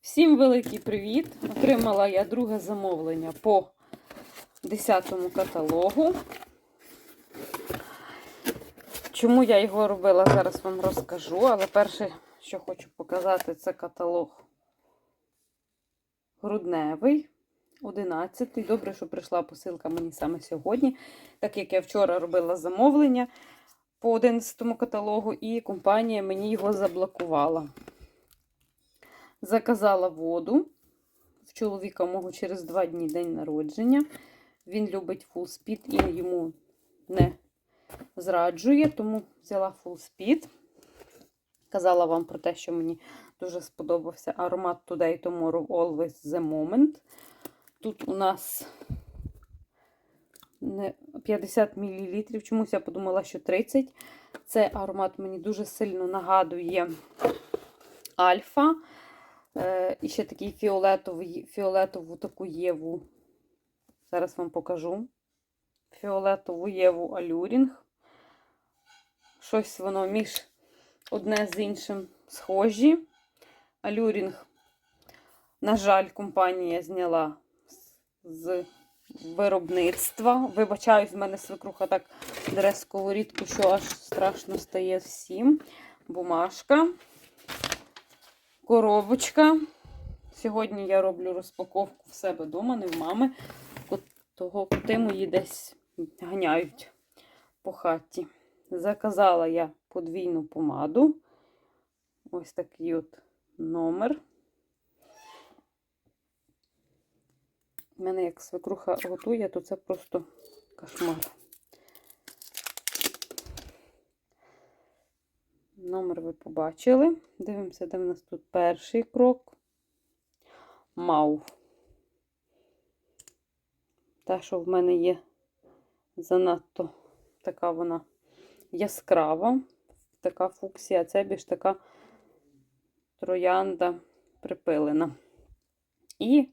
Всім великий привіт! Отримала я друге замовлення по 10 каталогу. Чому я його робила, зараз вам розкажу. Але перше, що хочу показати, це каталог грудневий, 11. Добре, що прийшла посилка мені саме сьогодні, так як я вчора робила замовлення по 11 каталогу, і компанія мені його заблокувала. Заказала воду. В чоловіка мого через два дні день народження. Він любить full speed і йому не зраджує, тому взяла full speed. Казала вам про те, що мені дуже сподобався аромат Today Tomorrow Always The Moment. Тут у нас 50 мл. Чомусь я подумала, що 30. Цей аромат мені дуже сильно нагадує Альфа. Е, і ще такий фіолетовий, фіолетову таку єву. Зараз вам покажу. Фіолетову єву алюрінг. Щось воно між одне з іншим схожі. Алюрінг, на жаль, компанія зняла з виробництва. Вибачаюсь, в мене свекруха так дере сковорідку, що аж страшно стає всім. Бумажка коробочка. Сьогодні я роблю розпаковку в себе вдома, не в мами. Того коти мої десь ганяють по хаті. Заказала я подвійну помаду. Ось такий от номер. У мене як свекруха готує, то це просто кошмар. Номер ви побачили. Дивимося, де в нас тут перший крок. Мау. Та, що в мене є занадто така вона яскрава, така фуксія, це більш така троянда припилена. І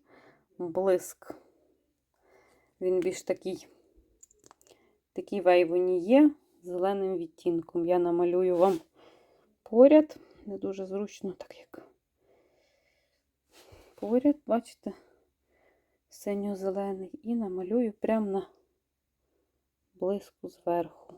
блиск. Він більш такий, такий вейвоні є, зеленим відтінком. Я намалюю вам поряд. Не дуже зручно, так як поряд, бачите, синьо-зелений. І намалюю прямо на блиску зверху.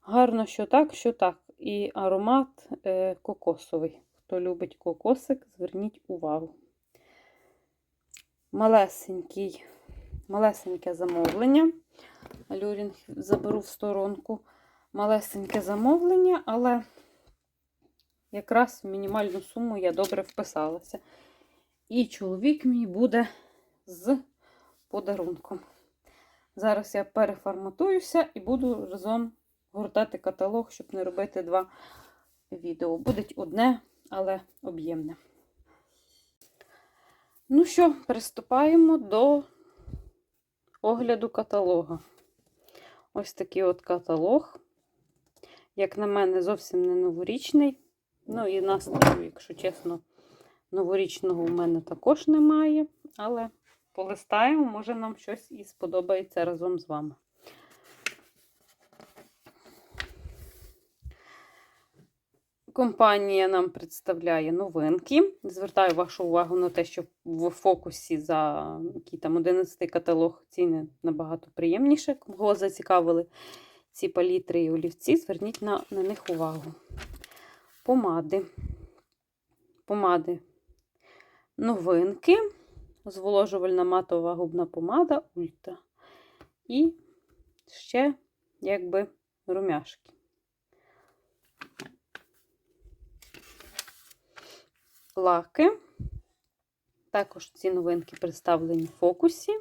Гарно, що так, що так. І аромат е, кокосовий. Хто любить кокосик, зверніть увагу. Малесенький малесеньке замовлення. Алюрінг заберу в сторонку. Малесеньке замовлення, але якраз в мінімальну суму я добре вписалася. І чоловік мій буде з подарунком. Зараз я переформатуюся і буду разом гортати каталог, щоб не робити два відео. Буде одне, але об'ємне. Ну що, приступаємо до огляду каталога. Ось такий от каталог. Як на мене, зовсім не новорічний. Ну, і настрою, якщо чесно, новорічного у мене також немає. Але полистаємо, може нам щось і сподобається разом з вами. Компанія нам представляє новинки. Звертаю вашу увагу на те, що в фокусі за який там 11 каталог ціни набагато приємніше. Кого зацікавили ці палітри і олівці, зверніть на, на них увагу. Помади. Помади новинки. Зволожувальна матова губна помада Ульта. І ще, якби, румяшки. Лаки. Також ці новинки представлені в фокусі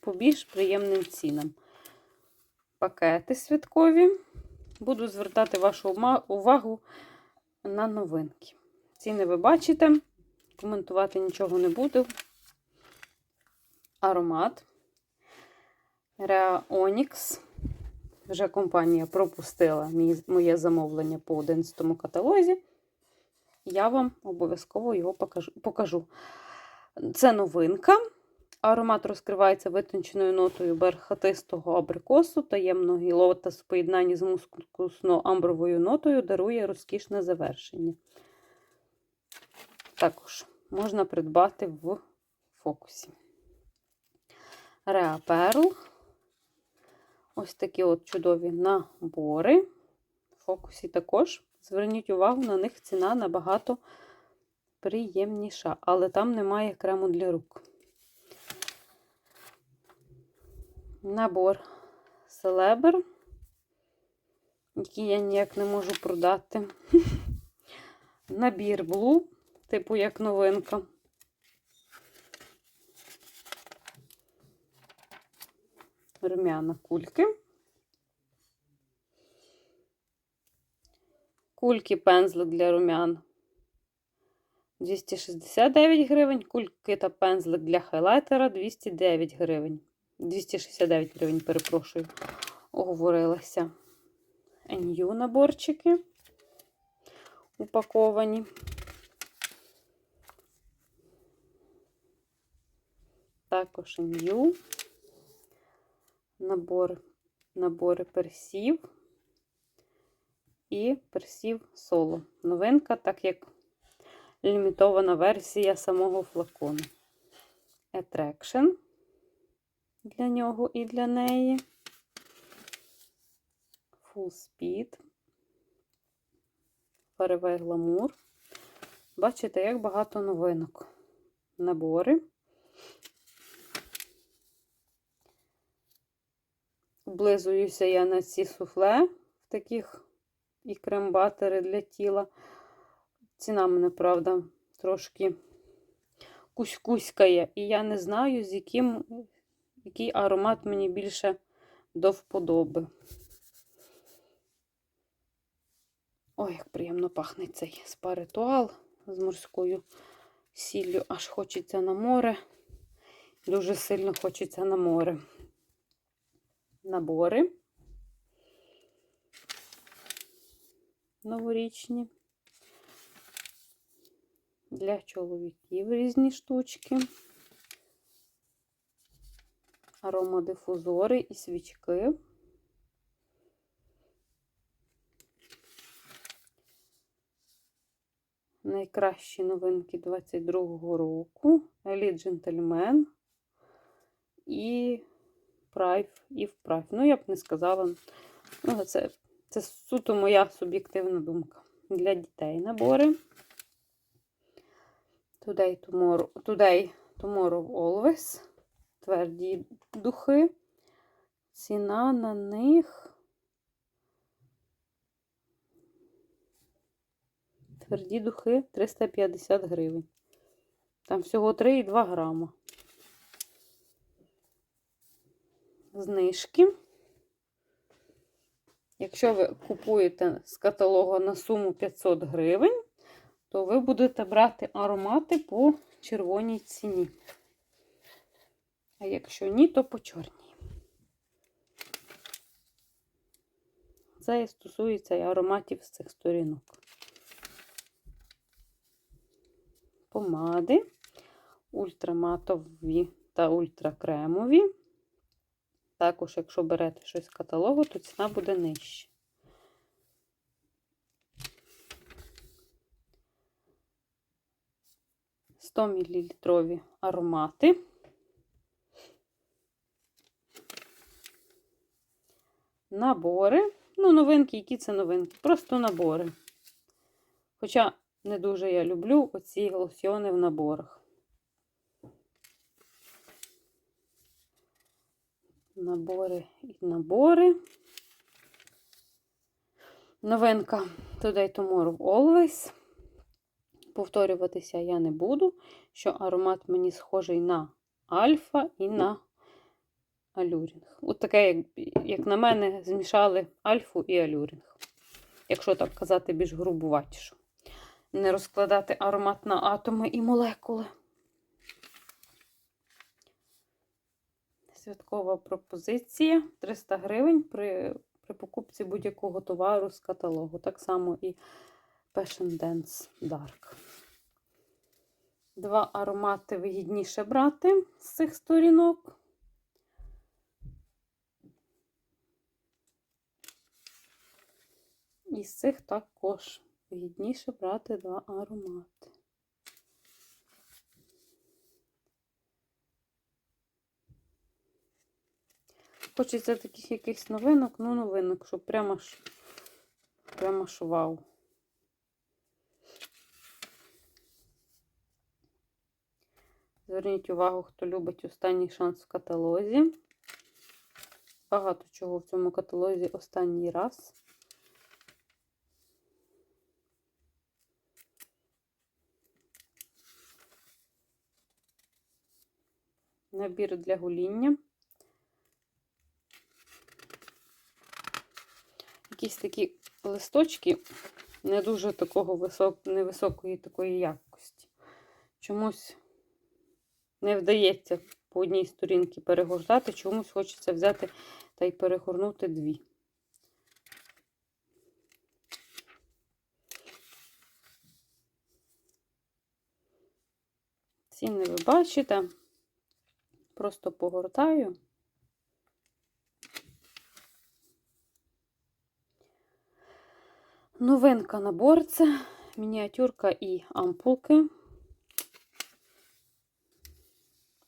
по більш приємним цінам. Пакети святкові. Буду звертати вашу увагу на новинки. Ціни ви бачите, коментувати нічого не буду. Аромат. Onyx. Вже компанія пропустила моє замовлення по 11 каталозі я вам обов'язково його покажу. Це новинка. Аромат розкривається витонченою нотою бархатистого абрикосу, таємного лотос в поєднанні з мускусно-амбровою нотою дарує розкішне завершення. Також можна придбати в фокусі. Реа Перл. Ось такі от чудові набори. В фокусі також. Зверніть увагу, на них ціна набагато приємніша, але там немає крему для рук. Набор Селебр, який я ніяк не можу продати. Набір Blue, типу як новинка. Рум'яна кульки. Кульки пензлик для рум'ян 269 гривень. Кульки та пензлик для хайлайтера 209 гривень. 269 гривень, перепрошую, оговорилася. NU наборчики упаковані. Також NU. Набор, набори персів і персів соло. Новинка, так як лімітована версія самого флакону. Attraction для нього і для неї. Full Speed. Перевей гламур. Бачите, як багато новинок. Набори. Облизуюся я на ці суфле в таких і крем-батери для тіла. Ціна мене, правда, трошки кусь-куськає. І я не знаю, з яким, який аромат мені більше до вподоби. Ой, як приємно пахне цей спа-ритуал з морською сіллю. Аж хочеться на море. Дуже сильно хочеться на море. Набори. Новорічні. Для чоловіків різні штучки. Аромадифузори і свічки. Найкращі новинки 22-го року. Еліт Джентльмен і Прайв і вправ. Ну, я б не сказала. Ну, це, це суто моя суб'єктивна думка. Для дітей набори. Today, tomorrow, Today, tomorrow always. Тверді духи. Ціна на них. Тверді духи 350 гривень. Там всього 3,2 грама. Знижки. Якщо ви купуєте з каталогу на суму 500 гривень, то ви будете брати аромати по червоній ціні. А якщо ні, то по чорній. Це і стосується і ароматів з цих сторінок. Помади ультраматові та ультракремові. Також, якщо берете щось з каталогу, то ціна буде нижча. Сто мл аромати. Набори. Ну, новинки, які це новинки? Просто набори. Хоча не дуже я люблю оці лосьони в наборах. Набори і набори. Новинка Today Tomorrow Always. Повторюватися я не буду, що аромат мені схожий на альфа і на алюрінг. От таке, як, як на мене, змішали альфу і алюрінг. Якщо так казати, більш грубуватіше. Не розкладати аромат на атоми і молекули. Святкова пропозиція 300 гривень при при покупці будь-якого товару з каталогу. Так само і Passion Dance Dark. Два аромати вигідніше брати з цих сторінок. І з цих також вигідніше брати два аромати. Хочеться таких якихось новинок, ну новинок, щоб прямо ж прямо ж вау. Зверніть увагу, хто любить останній шанс в каталозі. Багато чого в цьому каталозі останній раз. Набір для гуління. Якісь такі листочки не дуже такого висок... невисокої такої якості. Чомусь не вдається по одній сторінці перегортати, чомусь хочеться взяти та й перегорнути дві. Ціни ви бачите, просто погортаю. Новинка набор це мініатюрка і ампулки.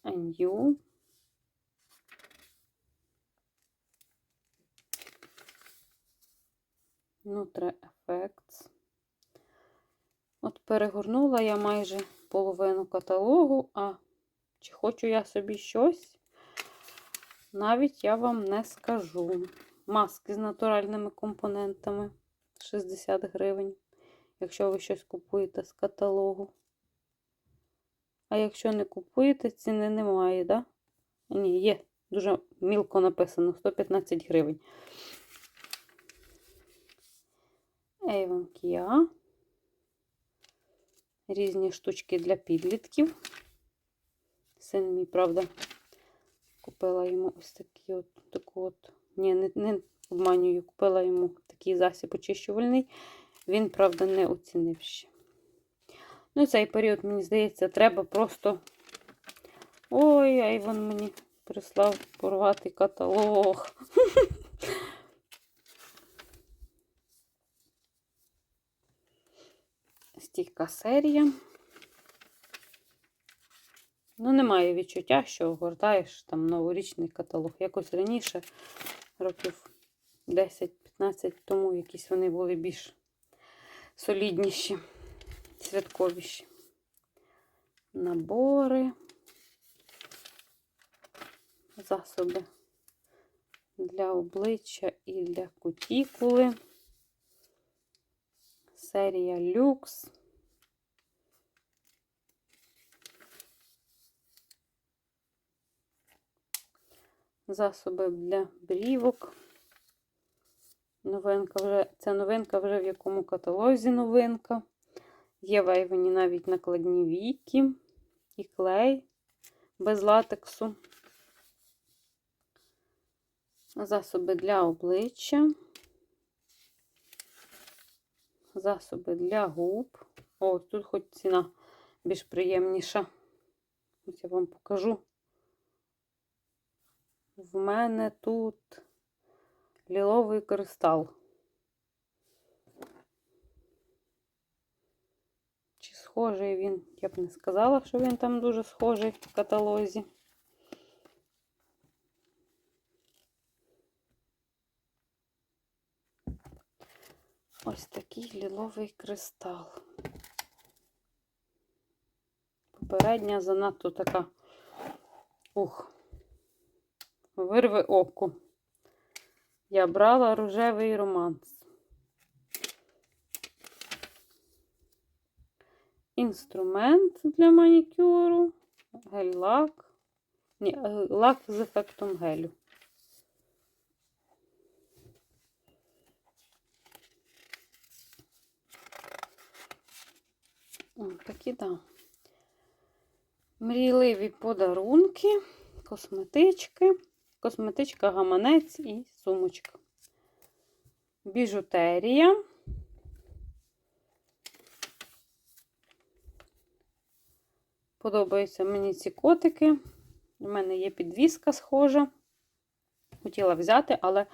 New. Nutra Effects. От перегорнула я майже половину каталогу, а чи хочу я собі щось, навіть я вам не скажу. Маски з натуральними компонентами 60 гривень, якщо ви щось купуєте з каталогу. А якщо не купуєте, ціни немає, да? Ні, є. Дуже мілко написано 115 гривень. Avon Kia. Різні штучки для підлітків. Син мій, правда, купила йому ось такі от, таку от. Ні, не, не обманюю, купила йому такий засіб очищувальний. Він, правда, не оцінив ще. Ну, цей період, мені здається, треба просто. Ой, Айвон мені прислав порвати каталог. Стійка серія. Ну, немає відчуття, що гортаєш там новорічний каталог. Якось раніше, років 10-15 тому, якісь вони були більш солідніші святковіші набори, засоби для обличчя і для кутікули, серія люкс. Засоби для брівок. Новинка вже, це новинка вже в якому каталозі новинка. Є в Ейвені навіть накладні віки і клей без латексу. Засоби для обличчя, засоби для губ. О, тут хоч ціна більш приємніша. Ось я вам покажу. В мене тут ліловий кристал. схожий він. Я б не сказала, що він там дуже схожий в каталозі. Ось такий ліловий кристал. Попередня занадто така ух, вирви око. Я брала рожевий романс. інструмент для манікюру, гель-лак. Ні, е, лак з ефектом гелю. О, такі, да. Мрійливі подарунки, косметички, косметичка, гаманець і сумочка. Біжутерія. Подобаються мені ці котики. У мене є підвіска схожа. Хотіла взяти, але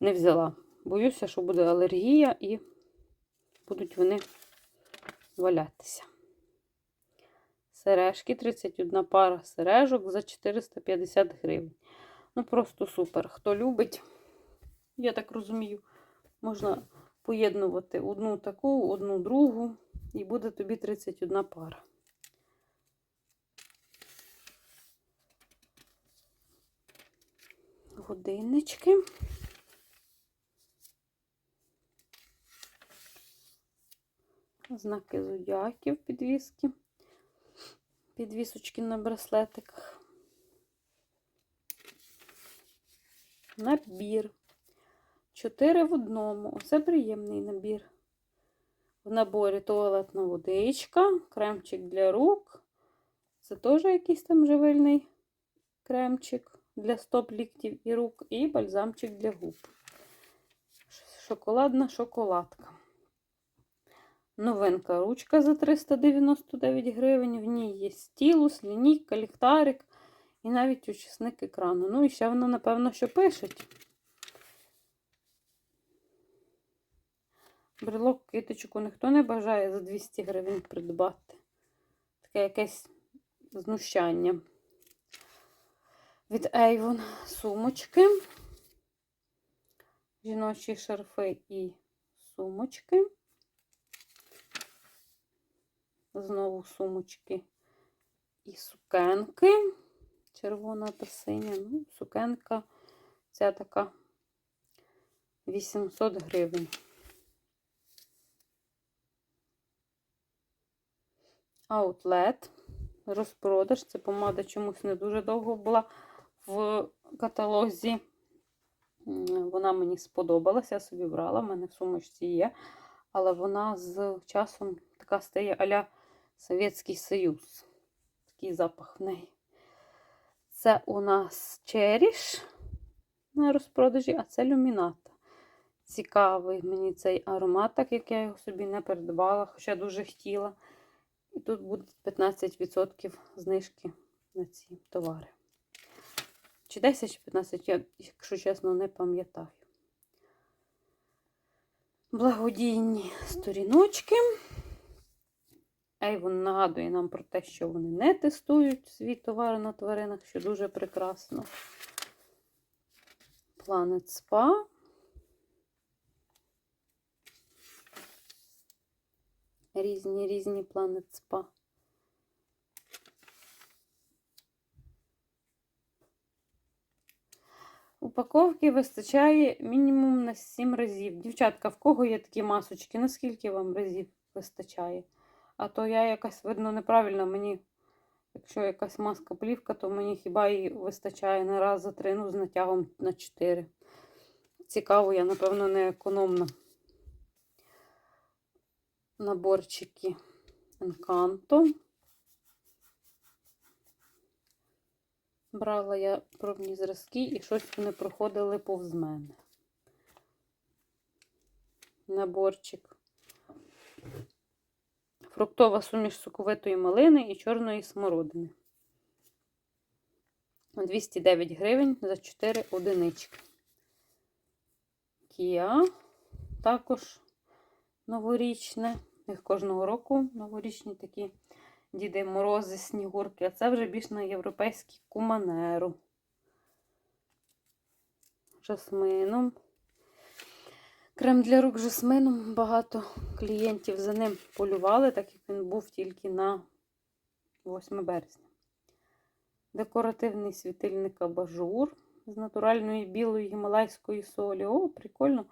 не взяла. Боюся, що буде алергія і будуть вони валятися. Сережки 31 пара сережок за 450 гривень. Ну, просто супер. Хто любить, я так розумію, можна поєднувати одну таку, одну другу, і буде тобі 31 пара. Годиннички. Знаки зодіаків підвіски. Підвісочки на браслетиках. Набір. Чотири в одному. Оце приємний набір. В наборі туалетна водичка, кремчик для рук. Це теж якийсь там живильний кремчик для стоп ліктів і рук, і бальзамчик для губ. Шоколадна шоколадка. Новинка ручка за 399 гривень. В ній є стілус, лінійка, ліхтарик і навіть очисник екрану. Ну і ще вона, напевно, що пишеть. Брелок киточку ніхто не бажає за 200 гривень придбати. Таке якесь знущання. Від Avon сумочки. Жіночі шарфи і сумочки. Знову сумочки і сукенки. Червона та синя. Ну, сукенка ця така 800 гривень. Outlet. Розпродаж. Це помада чомусь не дуже довго була в каталозі. Вона мені сподобалася, я собі брала, в мене в сумочці є. Але вона з часом така стає а-ля Совєтський Союз. Такий запах в неї. Це у нас черіш на розпродажі, а це люміната. Цікавий мені цей аромат, так як я його собі не придбала, хоча дуже хотіла. І тут буде 15% знижки на ці товари. Чи 10 чи 15, я, якщо чесно, не пам'ятаю. Благодійні сторіночки. Avon нагадує нам про те, що вони не тестують свій товар на тваринах, що дуже прекрасно. Planet Spa. Різні різні Planet Spa. Упаковки вистачає мінімум на 7 разів. Дівчатка, в кого є такі масочки? Наскільки вам разів вистачає? А то я якась, видно, неправильно мені, якщо якась маска плівка, то мені хіба її вистачає на раз за три, ну, з натягом на 4. Цікаво, я, напевно, не економна. Наборчики Encanto. Брала я пробні зразки і щось вони проходили повз мене. Наборчик. Фруктова суміш соковитої малини і чорної смородини. 209 гривень за 4 одинички. Кія також новорічне. Їх кожного року новорічні такі Діди Морози, снігурки, а це вже більш на європейський куманеру. Жасмином. Крем для рук жасмином. Багато клієнтів за ним полювали, так як він був тільки на 8 березня. Декоративний світильник абажур з натуральної білої гімалайської солі. О, прикольно.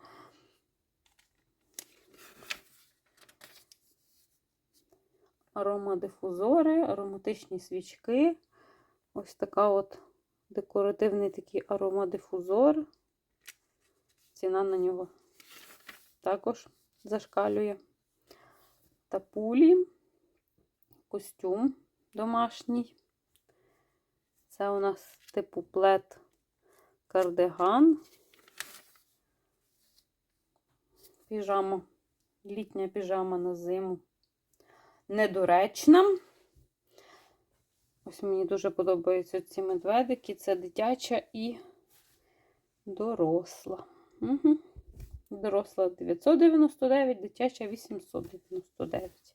аромадифузори, ароматичні свічки. Ось така от декоративний такий аромадифузор. Ціна на нього також зашкалює. Тапулі, костюм домашній. Це у нас типу плед кардиган. Піжама, літня піжама на зиму недоречна. Ось мені дуже подобаються ці медведики. Це дитяча і доросла. Угу. Доросла 999, дитяча 899.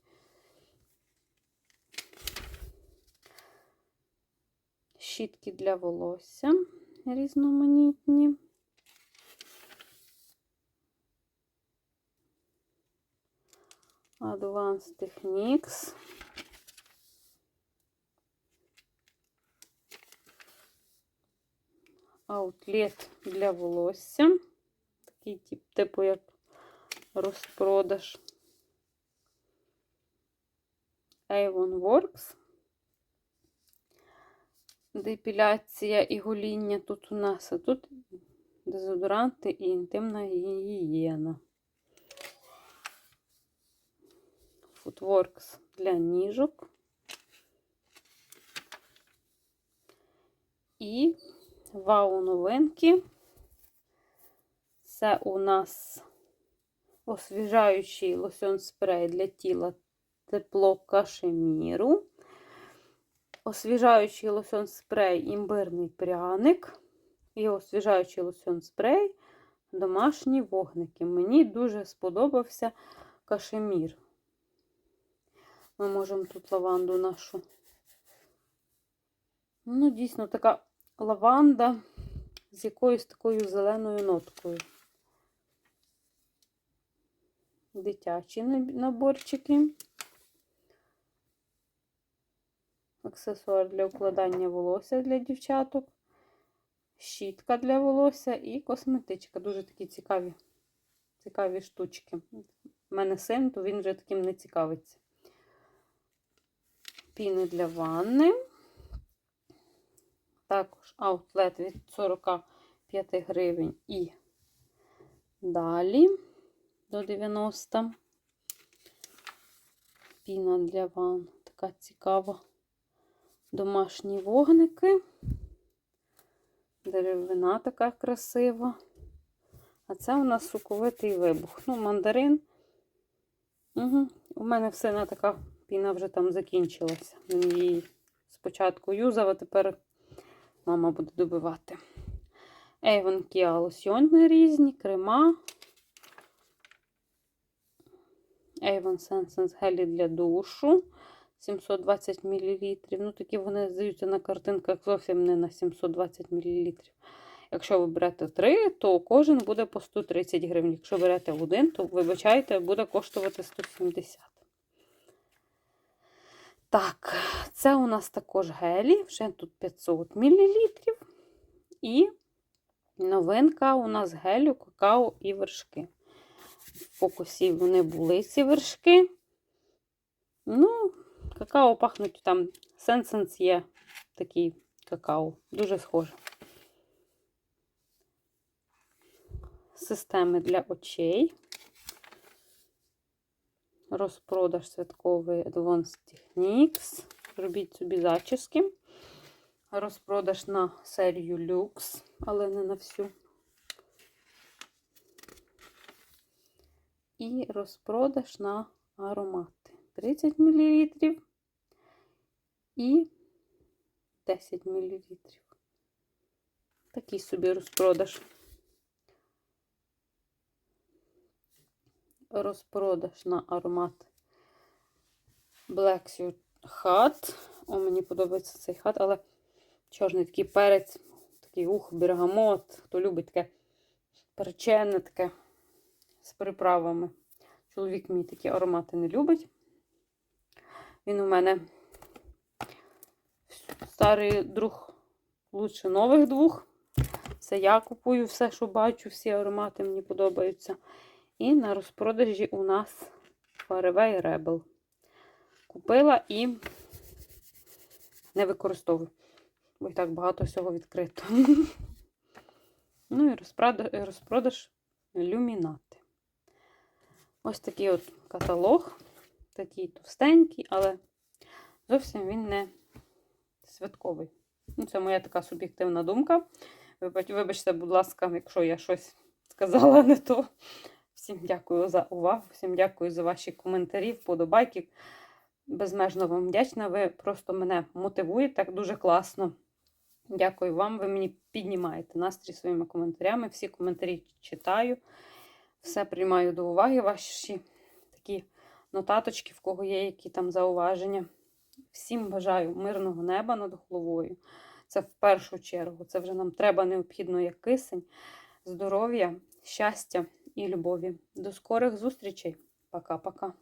Щітки для волосся різноманітні. Advanced Techniques. Аутлет для волосся. Такий тип, типу як розпродаж. Avon Works. Депіляція і гоління тут у нас, а тут дезодоранти і інтимна гігієна. Footworks для ніжок. І вау новинки. Це у нас освіжаючий лосьон спрей для тіла тепло кашеміру. Освіжаючий лосьон спрей імбирний пряник. І освіжаючий лосьон спрей домашні вогники. Мені дуже сподобався кашемір. Ми можемо тут лаванду нашу. Ну, дійсно, така лаванда з якоюсь такою зеленою ноткою. Дитячі наборчики. Аксесуар для укладання волосся для дівчаток. Щітка для волосся і косметичка. Дуже такі цікаві, цікаві штучки. У мене син, то він вже таким не цікавиться. Піни для ванни. Також аутлет від 45 гривень і далі до 90. Піна для ванн. Така цікава. Домашні вогники. Деревина така красива. А це у нас соковитий вибух. Ну, мандарин. Угу. У мене все на така піна вже там закінчилася. Він її спочатку юзав, а тепер мама буде добивати. Avon Kia лосьони різні, крема. Avon Sense гелі для душу. 720 мл. Ну, такі вони здаються на картинках зовсім не на 720 мл. Якщо ви берете 3, то кожен буде по 130 гривень. Якщо берете один, то, вибачайте, буде коштувати 170. Так, це у нас також гелі, вже тут 500 мл. І новинка у нас гелю, какао і вершки. Фокусі вони були ці вершки. Ну, какао пахнуть там. Сенсенс є такий какао. Дуже схоже. Системи для очей. Розпродаж святковий Advanced Techniques. Робіть собі зачіски. Розпродаж на серію Lux, але не на всю. І розпродаж на аромати. 30 мл і 10 мл. Такий собі розпродаж. Розпродаж на аромат Black Hat. О, мені подобається цей хат, але чорний такий перець, такий ух, бергамот. Хто любить таке перечене, таке з приправами. Чоловік мій такі аромати не любить. Він у мене старий друг лучше нових двох. Це я купую все, що бачу, всі аромати мені подобаються. І на розпродажі у нас Fairway Rebel. Купила і не використовую. Бо і так багато всього відкрито. Ну і розпродаж, люмінати. Ось такий от каталог. Такий товстенький, але зовсім він не святковий. Ну, Це моя така суб'єктивна думка. Вибачте, будь ласка, якщо я щось сказала не то. Всім дякую за увагу, всім дякую за ваші коментарі, вподобайки. безмежно вам вдячна. Ви просто мене мотивуєте дуже класно. Дякую вам. Ви мені піднімаєте настрій своїми коментарями. Всі коментарі читаю. Все приймаю до уваги. Ваші такі нотаточки, в кого є які там зауваження. Всім бажаю мирного неба над головою. Це в першу чергу. Це вже нам треба необхідно як кисень, здоров'я, щастя і любові. До скорих зустрічей. Пока-пока.